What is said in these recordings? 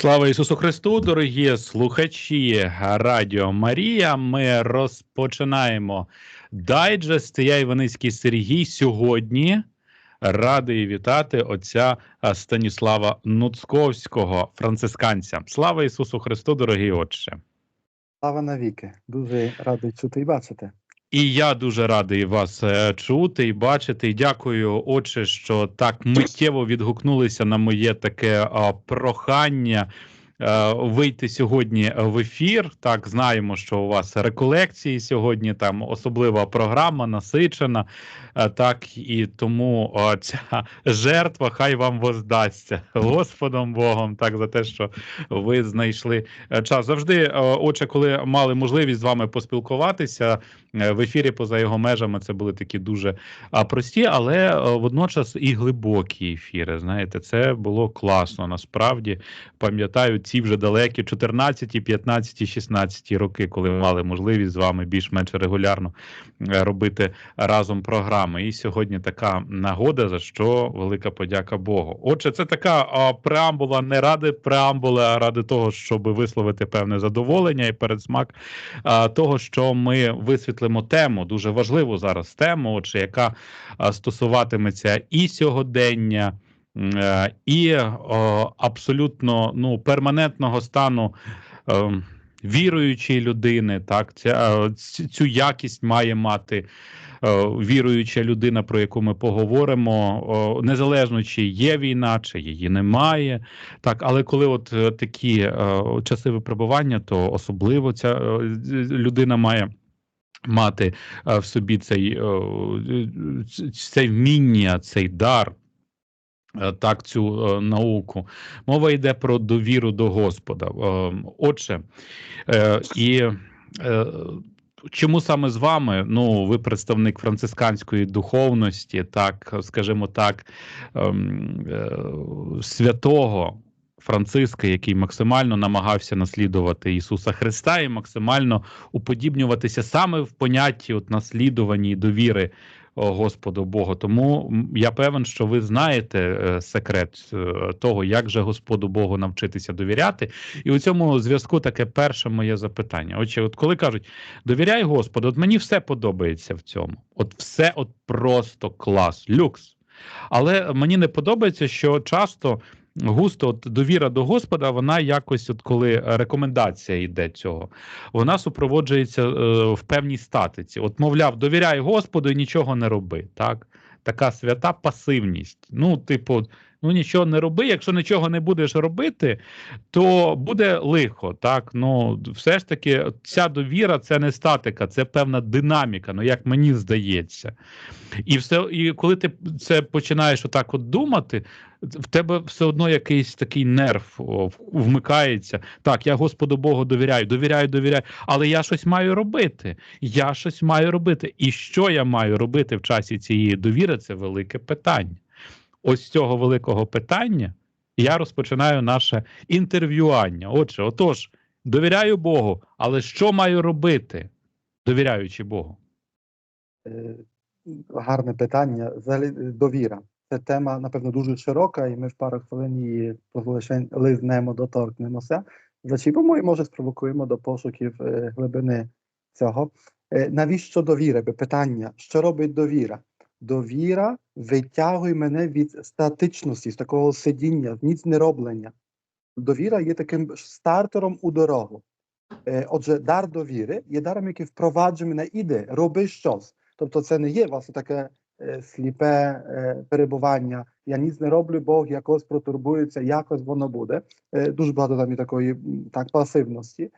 Слава Ісусу Христу, дорогі слухачі Радіо Марія. Ми розпочинаємо дайджест. Я Іваницький Сергій. Сьогодні радий вітати отця Станіслава Нуцковського, францисканця. Слава Ісусу Христу, дорогі отче. Слава навіки. Дуже радий чути і бачити. І я дуже радий вас е, чути і бачити. І дякую, отче, що так миттєво відгукнулися на моє таке а, прохання. е, Вийти сьогодні в ефір. Так, знаємо, що у вас реколекції сьогодні, там особлива програма насичена. Е, Так, і тому ця жертва хай вам воздасться Господом Богом, так за те, що ви знайшли е, час. Завжди, е, отче, коли мали можливість з вами поспілкуватися е, в ефірі поза його межами, це були такі дуже прості, але водночас і глибокі ефіри. Знаєте, це було класно. Насправді пам'ятаю ці вже далекі 14, 15, 16 роки, коли мали можливість з вами більш-менш регулярно робити разом програми. І сьогодні така нагода, за що велика подяка Богу. Отже, це така а, преамбула не ради преамбули, а ради того, щоб висловити певне задоволення і передсмак а, того, що ми висвітлимо тему, дуже важливу зараз тему, отже, яка а, стосуватиметься і сьогодення. е, І о, абсолютно ну перманентного стану е, віруючої людини, так ця е, цю якість має мати віруюча людина, про яку ми поговоримо, незалежно чи є війна, чи її немає. Так, але коли от е, такі е, часи випробування, то особливо ця е, людина має. Мати е, в собі цей, е, цей вміння, цей дар, е, так, цю е, науку. Мова йде про довіру до Господа. Е, Отже, е, і е, чому саме з вами? Ну, ви представник францисканської духовності, так, скажімо так, ем, е, святого. Франциска, який максимально намагався наслідувати Ісуса Христа і максимально уподібнюватися саме в понятті от наслідування і довіри Господу Богу. Тому я певен, що ви знаєте е, секрет е, того, як же Господу Богу навчитися довіряти. І у цьому зв'язку таке перше моє запитання. Отже, от коли кажуть, довіряй Господу, от мені все подобається в цьому. От все от просто клас, люкс. Але мені не подобається, що часто густо от довіра до Господа, вона якось, от коли рекомендація йде цього, вона супроводжується е, в певній статиці. От, мовляв, довіряй Господу і нічого не роби. Так? Така свята пасивність. Ну, типу, ну нічого не роби. Якщо нічого не будеш робити, то буде лихо. Так, ну все ж таки, ця довіра це не статика, це певна динаміка. Ну як мені здається, і все, і коли ти це починаєш отак от думати, в тебе все одно якийсь такий нерв вмикається. Так, я Господу Богу довіряю, довіряю, довіряю, але я щось маю робити. Я щось маю робити. І що я маю робити в часі цієї довіри? Це велике питання. Ось цього великого питання я розпочинаю наше інтерв'ювання. Отже, отож, довіряю Богу, але що маю робити, довіряючи Богу? Е, Гарне питання. Взагалі е, довіра. Це тема, напевно, дуже широка, і ми в пару хвилин її лише лизнемо, доторкнемося, зачіпимо і може спровокуємо до пошуків е, глибини цього. Навіщо довіра? Питання, що робить довіра? Довіра витягує мене від статичності, з такого сидіння, ніц не роблення. Довіра є таким стартером у дорогу. Е, Отже, дар довіри є даром, який впроваджує мене, іде, роби щось. Тобто це не є власне таке е, сліпе е, перебування. Я ніц не роблю, Бог якось протурбується, якось воно буде. Дуже багато там є такої так, пасивності.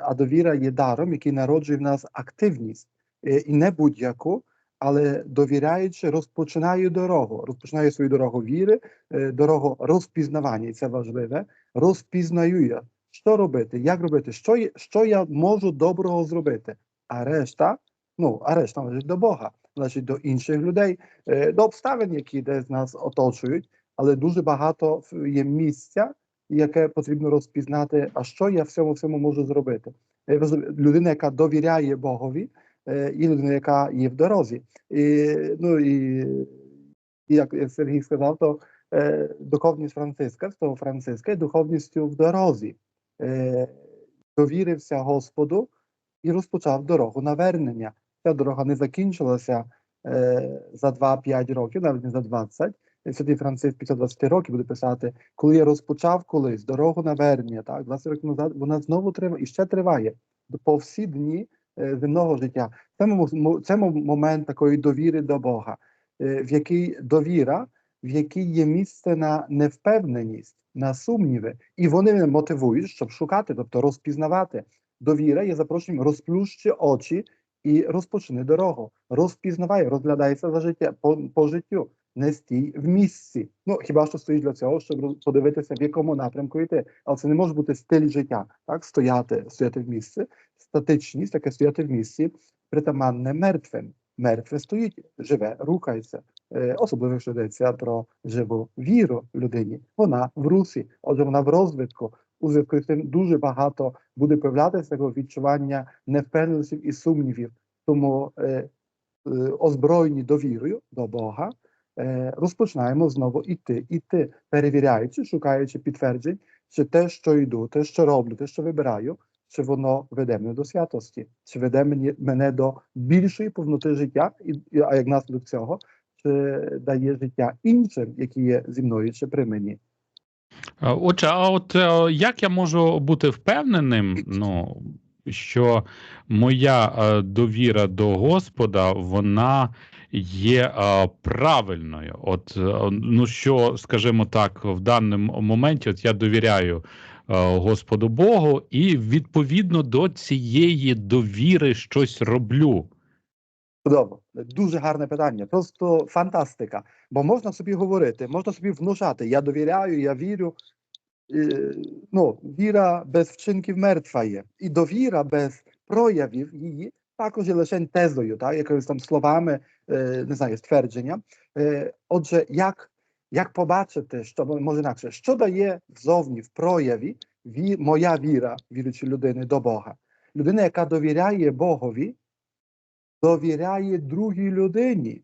А довіра є даром, який народжує в нас активність. І не будь-яку, але довіряючи, розпочинаю дорогу. Розпочинаю свою дорогу віри, е, дорогу розпізнавання, і це важливе. Розпізнаю я, що робити, як робити, що, що я можу доброго зробити. А решта, ну, а решта належить до Бога, належить до інших людей, е, до обставин, які десь нас оточують, але дуже багато є місця, яке потрібно розпізнати, а що я в цьому всьому можу зробити. Е, Людина, яка довіряє Богові, е, і людина, яка є в дорозі. І, ну, і, як Сергій сказав, то е, духовність Франциска, того Франциска, духовністю в дорозі. Е, довірився Господу і розпочав дорогу навернення. Ця дорога не закінчилася за 2-5 років, навіть не за 20. І Святий Франциск після 20 років буде писати, коли я розпочав колись дорогу навернення, так, 20 років назад, вона знову триває і ще триває по всі дні земного життя. Це, це момент такої довіри до Бога, е, в якій довіра, в якій є місце на невпевненість, на сумніви, і вони мене мотивують, щоб шукати, тобто розпізнавати. Довіра є запрошенням розплющи очі і розпочни дорогу. Розпізнавай, розглядайся за життя по, по життю. Не стій в місці. Ну хіба що стоїш для цього, щоб подивитися, в якому напрямку йти. Але це не може бути стиль життя, так стояти, стояти в місці. Статичність, таке стояти в місці, притаманне мертвим. Мертве стоїть, живе, рухається. Е, особливо якщо йдеться про живу віру людині. Вона в русі, отже, вона в розвитку. У зв'язку з цим дуже багато буде появлятися такого відчування невпевненості і сумнівів. Тому е, е, озброєні довірою до Бога, розпочинаємо знову іти, іти, перевіряючи, шукаючи підтверджень, чи те, що йду, те, що роблю, те, що вибираю, чи воно веде мене до святості, чи веде мене до більшої повноти життя, а як наслідок цього, чи дає життя іншим, які є зі мною, чи при мені. Е, Отже, а от е, як я можу бути впевненим, ну що моя е, довіра до Господа вона є е, правильною? От е, ну що, скажімо так, в даному моменті, от я довіряю е, Господу Богу, і відповідно до цієї довіри щось роблю. Чудово, дуже гарне питання. Просто фантастика. Бо можна собі говорити, можна собі внушати. Я довіряю, я вірю. Ну, віра без вчинків мертва є. І довіра без проявів її також є лише тезою, так, якимись там словами, не знаю, ствердження. Отже, як, як побачити, що може інакше, що дає ззовні в прояві ві, моя віра, віруючої людини до Бога? Людина, яка довіряє Богові, довіряє другій людині,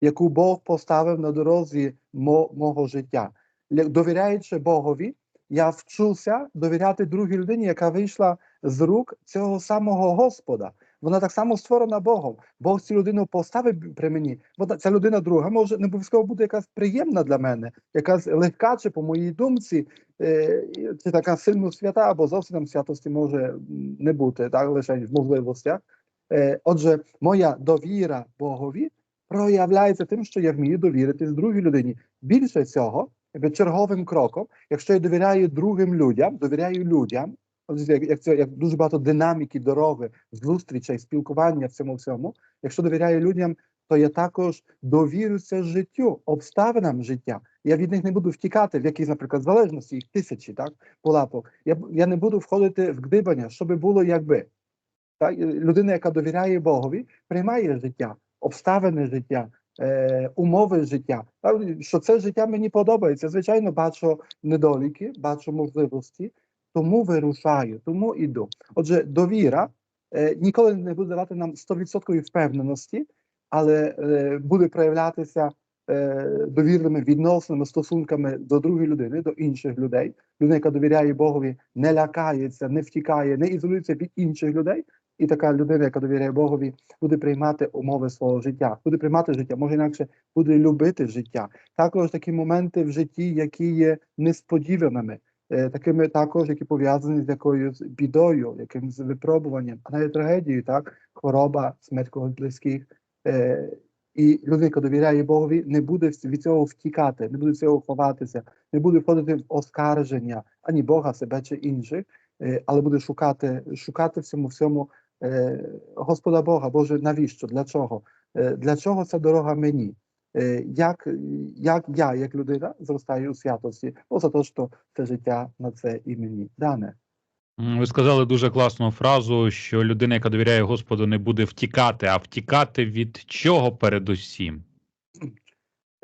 яку Бог поставив на дорозі мо, мого життя. Довіряючи Богові, я вчуся довіряти другій людині, яка вийшла з рук цього самого Господа. Вона так само створена Богом. Бог цю людину поставив при мені. Вона ця людина друга може не обов'язково бути якась приємна для мене, якась легка, чи по моїй думці, е, чи така сильно свята, або зовсім там святості може не бути, так лише в можливостях. Е, Отже, моя довіра Богові проявляється тим, що я вмію довіритись другій людині. Більше цього, якби черговим кроком, якщо я довіряю другим людям, довіряю людям, як, це як дуже багато динаміки, дороги, зустрічей, спілкування в цьому всьому. Якщо довіряю людям, то я також довірюся життю, обставинам життя. Я від них не буду втікати в якісь, наприклад, залежності, їх тисячі, так, полапок. Я, я не буду входити в гдибання, що би було, якби. Так, людина, яка довіряє Богові, приймає життя, обставини життя, е, умови життя. Що це життя мені подобається. Звичайно, бачу недоліки, бачу можливості, тому вирушаю, тому іду. Отже, довіра е, ніколи не буде давати нам 100% впевненості, але е, буде проявлятися е, довірними відносинами, стосунками до другої людини, до інших людей. Людина, яка довіряє Богові, не лякається, не втікає, не ізолюється від інших людей. І така людина, яка довіряє Богові, буде приймати умови свого життя, буде приймати життя, може інакше буде любити життя. Також такі моменти в житті, які є несподіваними, такими також, які пов'язані з якоюсь бідою, якимось випробуванням, а навіть трагедією, так, хвороба, смерть когось близьких. Е, і людина, яка довіряє Богові, не буде від цього втікати, не буде від цього ховатися, не буде входити в оскарження ані Бога, себе чи інших, е, але буде шукати, шукати всьому е, Господа Бога, Боже, навіщо? Для чого? Е, для чого ця дорога мені? Е, як, як я, як людина, зростаю у святості? Бо за те, що це життя на це і мені дане. Ви сказали дуже класну фразу, що людина, яка довіряє Господу, не буде втікати, а втікати від чого передусім?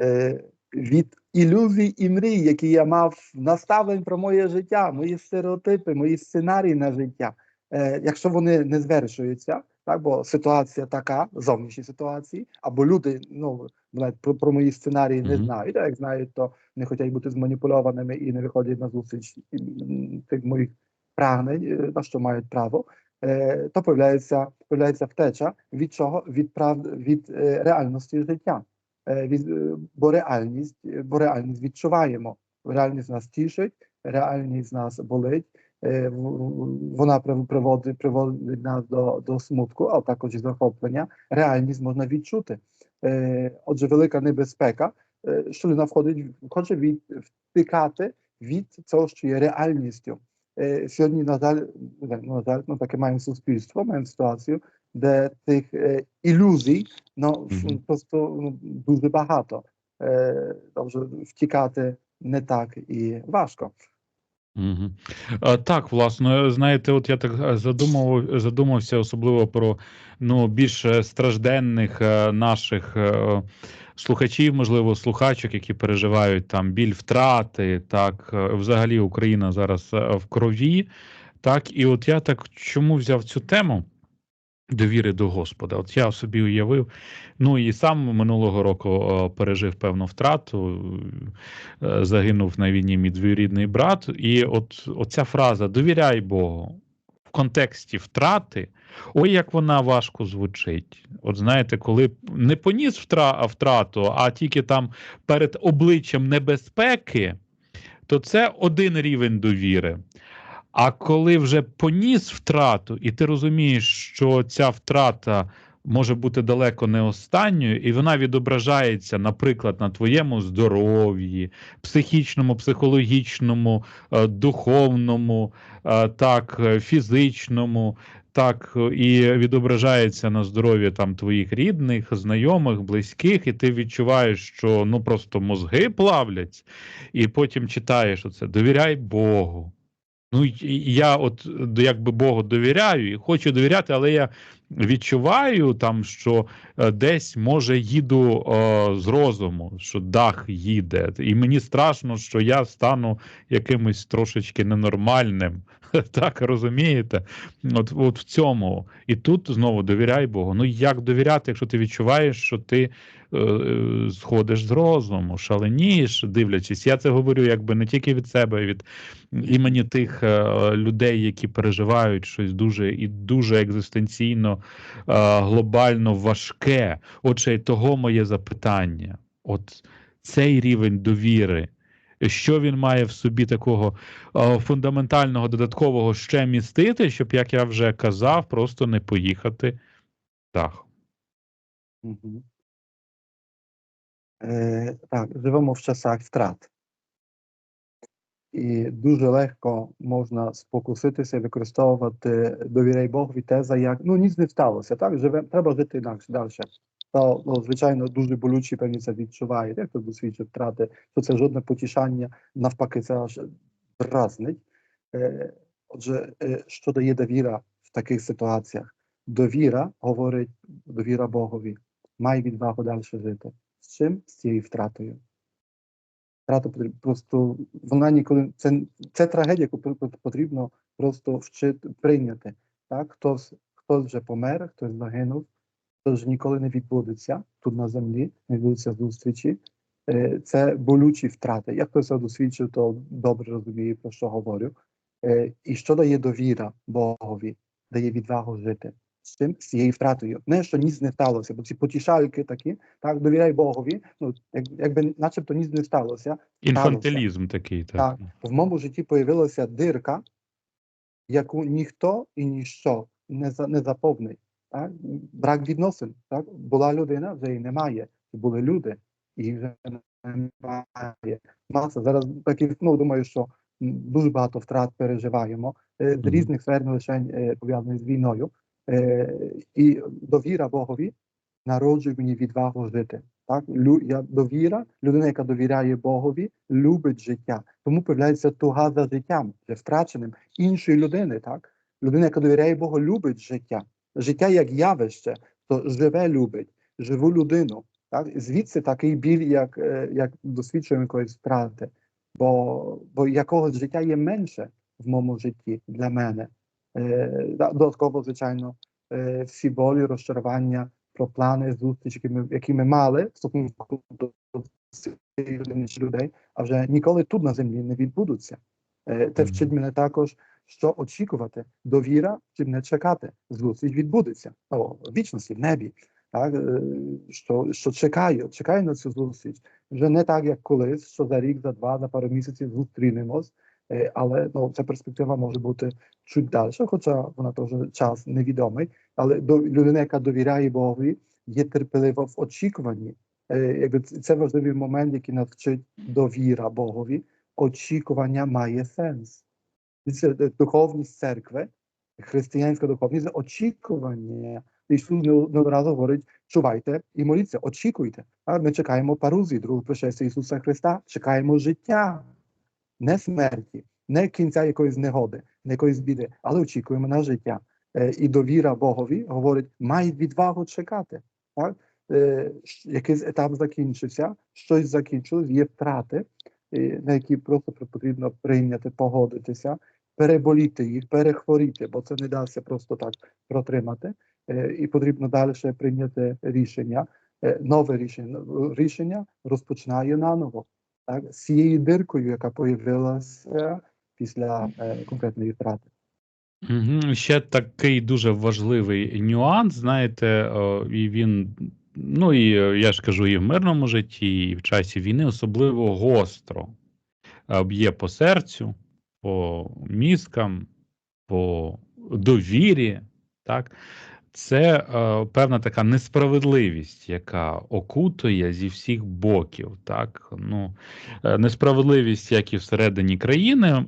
Е, від ілюзій і мрій, які я мав наставлень про моє життя, мої стереотипи, мої сценарії на життя. Е, якщо вони не звершуються, так бо ситуація така, зовнішні ситуації, або люди, ну навіть про, про мої сценарії не знають. А як знають, то не хочуть бути зманіпульованими і не виходять на зустріч тих моїх прагнень, е, на що мають право. Е, то появляється, появляється втеча від чого? Від прав від е, реальності життя. Від, бо реальність, бо реальність відчуваємо. Реальність нас тішить, реальність нас болить. Вона прив- приводить, приводить нас до, до смутку, а також захоплення. Реальність можна відчути. Е, Отже, велика небезпека, е, що людина входить, хоче від, втикати від цього, що є реальністю. Е, Сьогодні, на жаль, ну, на жаль, ну, таке маємо суспільство, маємо ситуацію, де тих е, ілюзій ну, ф- Мгм. просто ну, дуже багато. Е, Тобто втікати не так і важко. А, Так, власне, знаєте, от я так е, задумав, задумався особливо про ну, більш е, стражденних е, наших слухачів, можливо, слухачок, які переживають там біль втрати. Так, взагалі Україна зараз в крові. Так, і от я так чому взяв цю тему? Довіри до Господа. От я собі уявив, ну і сам минулого року пережив певну втрату, е, загинув на війні мій двоюрідний брат. І от оця фраза довіряй Богу в контексті втрати, ой, як вона важко звучить. От знаєте, коли не поніс втра- втрату, а тільки там перед обличчям небезпеки, то це один рівень довіри. А коли вже поніс втрату, і ти розумієш, що ця втрата може бути далеко не останньою, і вона відображається, наприклад, на твоєму здоров'ї, психічному, психологічному, е, духовному, е, так, е, фізичному. Так, і відображається на здоров'ї там твоїх рідних, знайомих, близьких, і ти відчуваєш, що ну просто мозги плавляться, і потім читаєш оце довіряй Богу. Ну, я от до- якби Богу довіряю і хочу довіряти, але я відчуваю там, що е, десь може їду е, з розуму, що дах їде, і мені страшно, що я стану якимось трошечки ненормальним. Так розумієте? От, от в цьому. І тут знову довіряй Богу. Ну як довіряти, якщо ти відчуваєш, що ти е, е, сходиш з розуму, шаленієш, дивлячись. Я це говорю якби не тільки від себе, а від імені тих е, людей, які переживають щось дуже і дуже екзистенційно, е, глобально важке. Отже, того моє запитання. От цей рівень довіри. Що він має в собі такого е, фундаментального додаткового ще містити, щоб, як я вже казав, просто не поїхати дахом. Мгм. Е, так, живемо в часах втрат. І дуже легко можна спокуситися використовувати довіряй Богові теза, як ну ніч не сталося, так? Живе, треба жити інакше далі. То, ну, звичайно, дуже болючі певні це відчуває, як хто досвідчив втрати, що це жодне потішання, навпаки, це аж дразнить. Е, отже, е, що дає довіра в таких ситуаціях? Довіра говорить довіра Богові. Май відвагу далі жити. З чим? З цією втратою. Втрата потрібно просто вона ніколи це, це трагедія, яку потрібно просто вчити прийняти. Так, хтось, хтось вже помер, хтось загинув, хтось вже ніколи не відбудеться тут на землі, не відбудеться зустрічі. Е, Це болючі втрати. Я хтось це досвідчив, то добре розумію, про що говорю. Е, І що дає довіра Богові, дає відвагу жити з цим, з цією втратою. Не що ніц не сталося, бо ці потішальки такі, так, довіряй Богові, ну, як, якби начебто ніц не сталося. Інфантилізм такий, так. Так. В моєму житті появилася дирка, яку ніхто і ніщо не, за, не заповнить. Так? Брак відносин. Так? Була людина, вже її немає. Були люди, і вже немає. Маса зараз таких, ну думаю, що дуже багато втрат переживаємо е, з різних сфер, не лише е, пов'язаних з війною. І довіра Богові народжує мені відвагу жити. Так, я довіра, людина, яка довіряє Богові, любить життя. Тому появляється туга за життям, вже втраченим іншої людини. Так, людина, яка довіряє Богу, любить життя. Життя як явище, то живе любить, живу людину. Так, звідси такий біль, як, як досвідчуємо якоїсь втрати. Бо, бо якогось життя є менше в моєму житті для мене. Е, да, додатково, звичайно, е, всі болі, розчарування про плани, зустрічі, які ми, які ми мали в стосунку до людей, а вже ніколи тут на землі не відбудуться. Е, Мгм. вчить мене також, що очікувати. Довіра чи не чекати. Зустріч відбудеться О, в вічності, в небі. Так, е, що, що чекаю, чекаю на цю зустріч. Вже не так, як колись, що за рік, за два, за пару місяців зустрінемось, але ну, ця перспектива може бути чуть далі, хоча вона теж час невідомий. Але до людина, яка довіряє Богові, є терпелива в очікуванні. Е, Якби це важливий момент, який нас вчить довіра Богові. Очікування має сенс. Е, духовність церкви, християнська духовність, очікування. Ісус неодноразово говорить, чувайте і моліться, очікуйте. А ми чекаємо парузі, другого пришестя Ісуса Христа, чекаємо життя, не смерті, не кінця якоїсь негоди, не якоїсь біди, але очікуємо на життя. Е, І довіра Богові говорить, має відвагу чекати. Так? Е, Якийсь етап закінчився, щось закінчилось, є втрати, е, на які просто потрібно прийняти, погодитися, переболіти їх, перехворіти, бо це не дасться просто так протримати. І потрібно далі прийняти рішення, нове рішення. Рішення розпочинає наново. Так, з цією диркою, яка появилася після е, конкретної втрати. Ще такий дуже важливий нюанс, знаєте, о, і він, ну і е, я ж кажу, і в мирному житті, і в часі війни особливо гостро е, б'є по серцю, по мізкам, по довірі. Так? Це е, певна така несправедливість, яка окутує зі всіх боків. Так? Ну, е, несправедливість, як і всередині країни,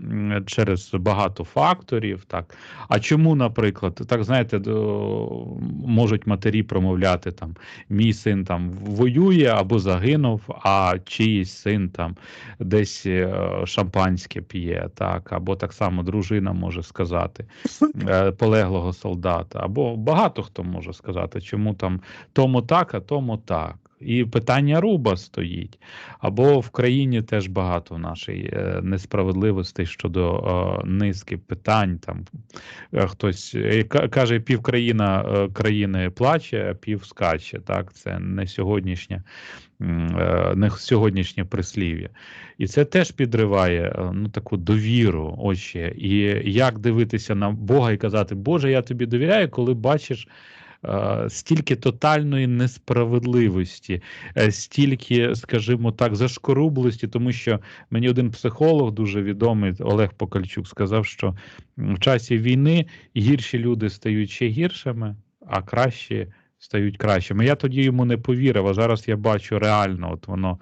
через багато факторів. Так. А чому, наприклад, так знаєте, до, можуть матері промовляти там мій син там воює або загинув, а чиїсь син там десь е, шампанське п'є, так, або так само дружина може сказати е, полеглого солдата, або багато хто може сказати, чому там тому так, а тому так. І питання руба стоїть. Або в країні теж багато нашої е, несправедливостей щодо е, низки питань. Там е, хтось ка- каже, півкраїна е, країни плаче, а пів скаче. Так, це не сьогоднішнє, не сьогоднішнє прислів'я. І це теж підриває ну, таку довіру. Ще. І як дивитися на Бога і казати, Боже, я тобі довіряю, коли бачиш. Е, Стільки тотальної несправедливості, е, стільки, скажімо так, зашкорублості, тому що мені один психолог дуже відомий Олег Покальчук сказав, що в часі війни гірші люди стають ще гіршими, а кращі стають кращими. Я тоді йому не повірив, а зараз я бачу реально, от воно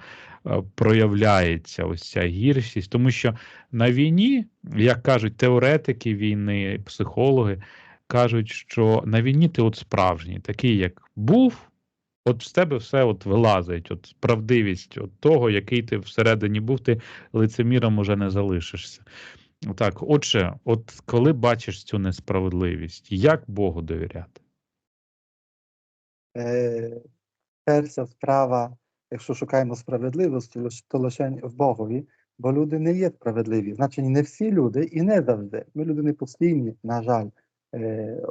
е, проявляється, ось ця гіршість, тому що на війні, як кажуть теоретики війни, психологи, кажуть, що на війні ти от справжній, такий, як був. От з тебе все от вилазить, от правдивість от того, який ти всередині був, ти лицеміром уже не залишишся. Так, отже, от коли бачиш цю несправедливість, як Богу довіряти? Е, перша справа, якщо шукаємо справедливості, то лише в Богові, бо люди не є справедливі. Значить, не всі люди і не завжди. Ми люди не постійні, на жаль,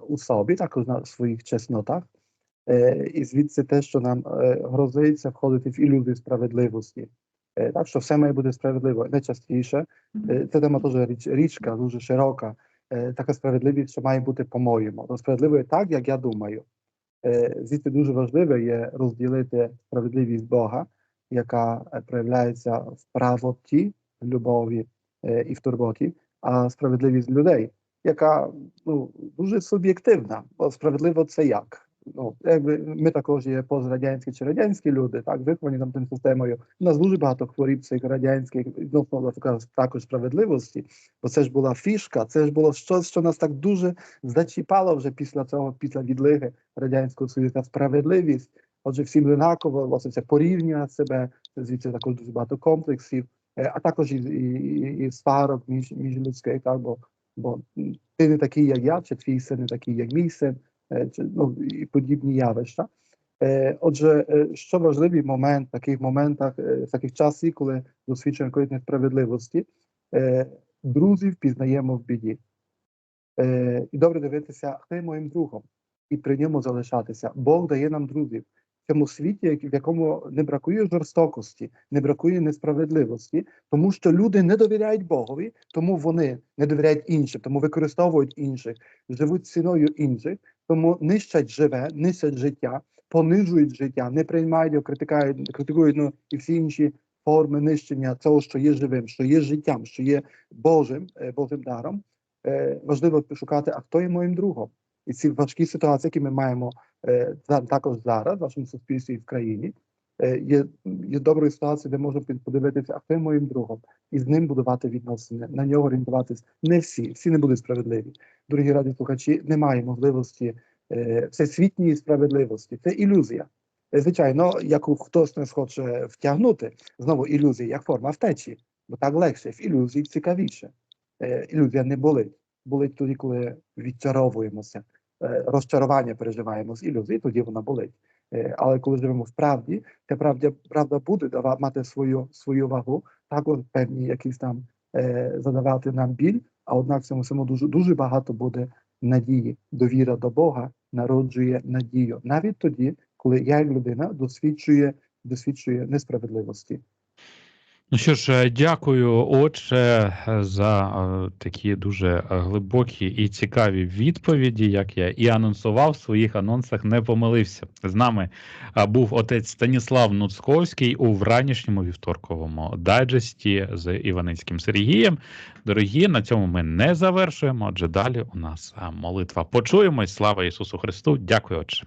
у собі, також на своїх чеснотах. Е, і звідси те, що нам е, грозиться входити в ілюзію справедливості. Е, так що все має бути справедливо. Найчастіше е, це тема теж річ, річка, дуже широка. Е, така справедливість, що має бути по-моєму. То справедливо є так, як я думаю. Е, Звідси дуже важливе є розділити справедливість Бога, яка е, проявляється в правоті, в любові е, і в турботі, а справедливість людей, яка ну, дуже суб'єктивна, бо справедливо це як? Ну, якби ми також є пострадянські чи радянські люди, так, виховані нам тим системою. У нас дуже багато хворіб цих радянських відносно також справедливості, бо це ж була фішка, це ж було щось, що нас так дуже зачіпало вже після цього, після відлиги Радянського Союзу, та справедливість. Отже, всім однаково, власне, це порівнює себе, звідси також дуже багато комплексів, е, а також і, і, і, і сварок між, між людських, так, бо, бо ти не такий, як я, чи твій син не такий, як мій син, е, чи, ну, і подібні явища. Е, Отже, е, що важливий момент в таких моментах, в таких часів, коли досвідчуємо якоїсь несправедливості, друзів пізнаємо в біді. І добре дивитися, хто є моїм другом. і при ньому залишатися. Бог дає нам друзів. Цьому світі, в якому не бракує жорстокості, не бракує несправедливості, тому що люди не довіряють Богові, тому вони не довіряють іншим, тому використовують інших, живуть ціною інших, тому нищать живе, нищать життя, понижують життя, не приймають його, критикають, критикують ну, і всі інші форми нищення того, що є живим, що є життям, що є Божим, е, Божим даром. Е, важливо шукати, а хто є моїм другом. І ці важкі ситуації, які ми маємо е, також зараз в нашому суспільстві і в країні, е, є, є доброю ситуацією, де можна подивитися, а хто є моїм другом, і з ним будувати відносини, на нього орієнтуватись. Не всі, всі не будуть справедливі. Дорогі радіослухачі, немає можливості е, всесвітньої справедливості. Це ілюзія. Е, Звичайно, яку хтось нас хоче втягнути, знову ілюзія як форма втечі, бо так легше, в ілюзії цікавіше. Е, ілюзія не болить. Болить тоді, коли відчаровуємося, е, розчарування переживаємо з ілюзії, тоді вона болить. Е, але коли живемо в правді, ця правда, правда буде дава, мати свою, свою вагу, також певні якісь там е, задавати нам біль, а однак цьому всьому дуже, дуже багато буде надії. Довіра до Бога народжує надію. Навіть тоді, коли я, як людина, досвідчує, досвідчує несправедливості. Ну що ж, е, дякую, отче, е, за е, такі дуже глибокі і цікаві відповіді. Як я і анонсував в своїх анонсах, не помилився. З нами був отець Станіслав Нуцьковський у вранішньому вівторковому дайджесті з Іваницьким Сергієм. Дорогі, на цьому ми не завершуємо. Адже далі у нас молитва. Почуємось. Слава Ісусу Христу! Дякую, отче.